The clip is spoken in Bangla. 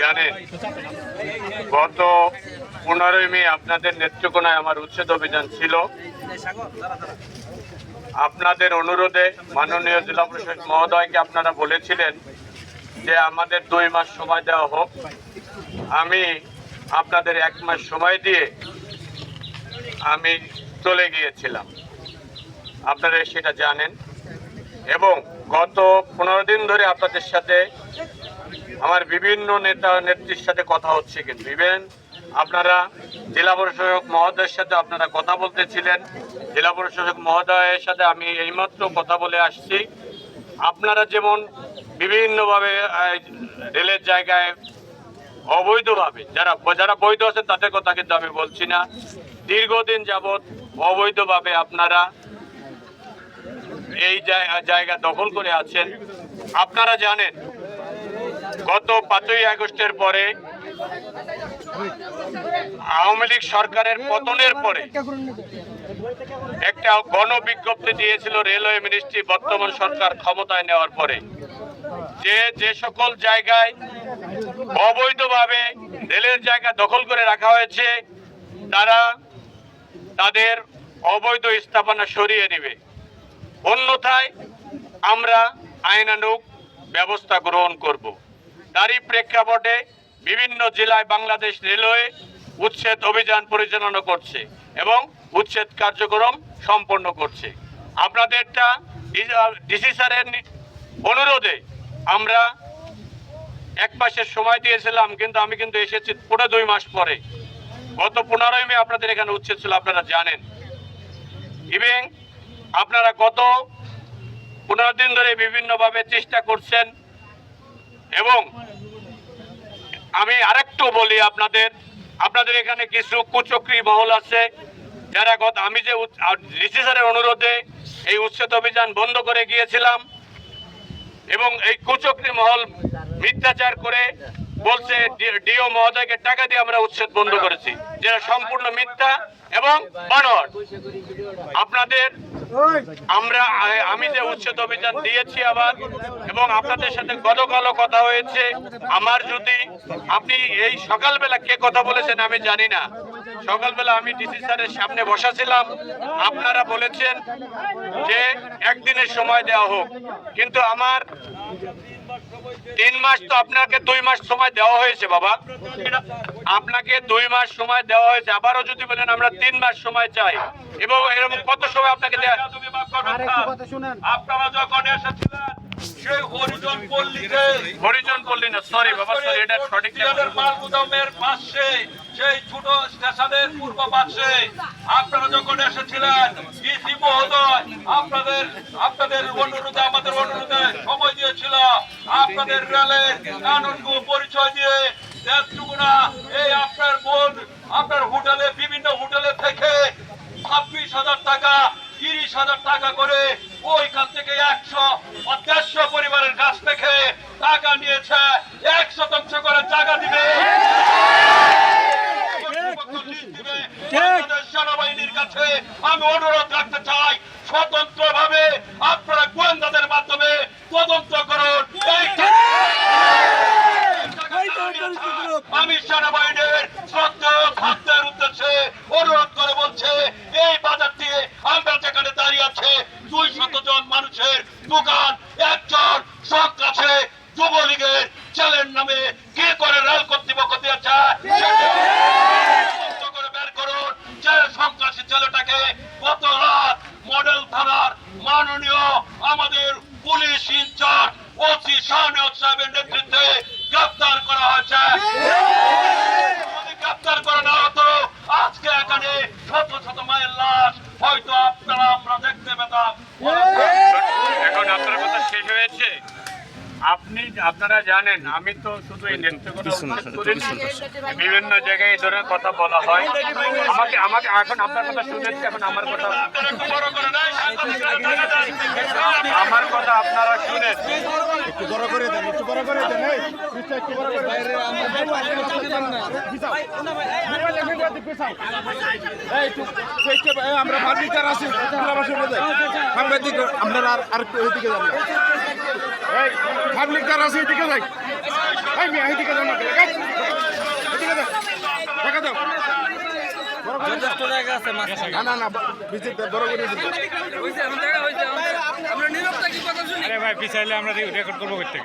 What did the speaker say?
জানেন, গত মে আপনাদের নেত্রকোনায় আমার উচ্ছেদ অভিযান ছিল। আপনাদের অনুরোধে মাননীয় জেলা প্রশাসক মহোদয়কে আপনারা বলেছিলেন যে আমাদের দুই মাস সময় দেওয়া হোক। আমি আপনাদের এক মাস সময় দিয়ে আমি চলে গিয়েছিলাম। আপনারা সেটা জানেন। এবং গত পনেরো দিন ধরে আপনাদের সাথে আমার বিভিন্ন নেতা নেত্রীর সাথে কথা হচ্ছে কিন্তু। ইভেন আপনারা জেলা প্রশাসক মহোদয়ের সাথে আপনারা কথা বলতেছিলেন। জেলা প্রশাসক মহোদয়ের সাথে আমি এইমাত্র কথা বলে আসছি। আপনারা যেমন বিভিন্নভাবে রেলের জায়গায় অবৈধভাবে যারা যারা বৈধ আছেন তাদের কথা কিন্তু আমি বলছি না। দীর্ঘদিন যাবৎ অবৈধভাবে আপনারা এই জায়- জায়গা দখল করে আছেন। আপনারা জানেন, গত পাঁচই আগস্টের পরে আওয়ামী লীগ সরকারের পতনের পরে একটা গণবিজ্ঞপ্তি দিয়েছিল রেলওয়ে মিনিস্ট্রি বর্তমান সরকার ক্ষমতায় নেওয়ার পরে। যে যে সকল জায়গায় অবৈধভাবে রেলের জায়গা দখল করে রাখা হয়েছে, তারা তাদের অবৈধ স্থাপনা সরিয়ে নেবে। অন্যথায় আমরা আইনানুগ ব্যবস্থা গ্রহণ করব। তারই প্রেক্ষাপটে বিভিন্ন জেলায় বাংলাদেশ রেলওয়ে উচ্ছেদ অভিযান পরিচালনা করছে এবং উচ্ছেদ কার্যক্রম সম্পন্ন করছে। আপনাদেরটা ডিসি স্যারের অনুরোধে আমরা এক মাসের সময় দিয়েছিলাম, কিন্তু আমি কিন্তু এসেছি পুরো দুই মাস পরে। গত পনেরোই মে আপনাদের এখানে উচ্ছেদ ছিল, আপনারা জানেন। এবং আপনারা গত পনেরো দিন ধরে বিভিন্নভাবে চেষ্টা করছেন এবং আমি আরেকটু বলি আপনাদের আপনাদের এখানে কিছু কুচক্রী মহল আছে যারা গত, আমি যে ডিসি অনুরোধে এই উচ্ছেদ অভিযান বন্ধ করে গিয়েছিলাম এবং এই কুচক্রী মহল মিথ্যাচার করে বলছে ডিও মহোদয়কে টাকা দিয়ে আমরা উচ্ছেদ বন্ধ করেছি, যেটা সম্পূর্ণ মিথ্যা। এবং বানর আপনাদের আমরা, আমি যে উচ্ছেদ অভিযান দিয়েছি আবার, এবং আপনাদের সাথে গতকালও কথা হয়েছে। আমার যদি আপনি এই সকালবেলা কে কথা বলেছেন আমি জানি না। সকালবেলা আমি ডিসি স্যারের সামনে বসাছিলাম। আপনারা বলেছেন যে একদিনের সময় দেওয়া হোক। কিন্তু আমার তিন মাস তো আপনাকে দুই মাস সময় দেওয়া হয়েছে বাবা। আপনাকে দুই মাস সময় দেওয়া হয়েছে। আবারও যদি বলেন আমরা তিন মাস সময় চাই। এবং এরকম কত সময় আপনাকে দেওয়া আপনারা যখন এসেছিলেন সেই হরিজন পল্লীতে হরিজন পল্লী না সরি বাবা সরি এটা সঠিক মাল গুদামের পাশে সেই ছোট স্টেশনের পূর্ব পাশে। আপনারা যখন এসেছিলেন ডিসি মহোদয়, আপনাদের আপনাদের অনুরোধে, আমাদের অনুরোধে সময় দিয়েছিল। আপনাদের রেলের কানুনগু পরিচয় দিয়ে দেশটুকুনা, এই আপনার বোন আপনার হোটেলে, বিভিন্ন হোটেলে থেকে ছাব্বিশ হাজার টাকা, তিরিশ হাজার টাকা করে ওইখান থেকে একশো দেড়শো পরিবারের কাছ থেকে টাকা নিয়েছে। এক শতাংশ করে টাকা দিবে বাংলাদেশ সেনাবাহিনীর কাছে আমি অনুরোধ রাখতে চাই স্বতন্ত্র ভাবে আপনারা গোয়েন্দাদের মাধ্যমে তদন্ত করুন। আমি সেনাবাহিনীর ছাত্রের উদ্দেশ্যে অনুরোধ করে বলছে এই বাজারটি আমরা যেখানে দাঁড়িয়ে আছে। দুই শত জন মানুষের দোকান একজন সন্ত্রাসে যুবলীগের ছেলের নামে কি করে রেল কর্তৃপক্ষ দিয়েছে তদন্ত করে বের করুন যে সন্ত্রাসী ছেলেটাকে গত রাত মডেল থানার মাননীয় আমাদের পুলিশ ইনচার্জ ওসি শাহনিয়ত সাহেবের নেতৃত্বে গ্রেপ্তার করা হয়েছে। যদি গ্রেপ্তার করা হতো, আজকে এখানে শত শত মায়ের লাশ হয়তো আপনারা আমরা দেখতে পেতাম। এখন আপনার আপনি আপনারা জানেন আমি তো শুধু এই। বিভিন্ন জায়গায় এই ধরনের কথা বলা হয়। আমাকে আমাকে এখন আপনার কথা শুনেছি এখন আমার কথা আপনারা আমার কথা আপনারা শুনেন। একটু বড় করে দেন একটু বড় করে দেন একটু বড় করে আমরা ফার্নিচার আছি তোরা বসে বসে। সাংবাদিক আমরা আর আর একটু ওইদিকে যাব। পাবলিক যারা আছে এদিকে যাই। এই মেয়ে এদিকে যাও না এদিকে যাও দেখা দাও যথেষ্ট জায়গা আছে মাছ না না না ভিজিট বড় করে আমরা নীরবতা থাকি কথা শুনি? আরে ভাই পিছাইলে আমরা রেকর্ড করব থেকে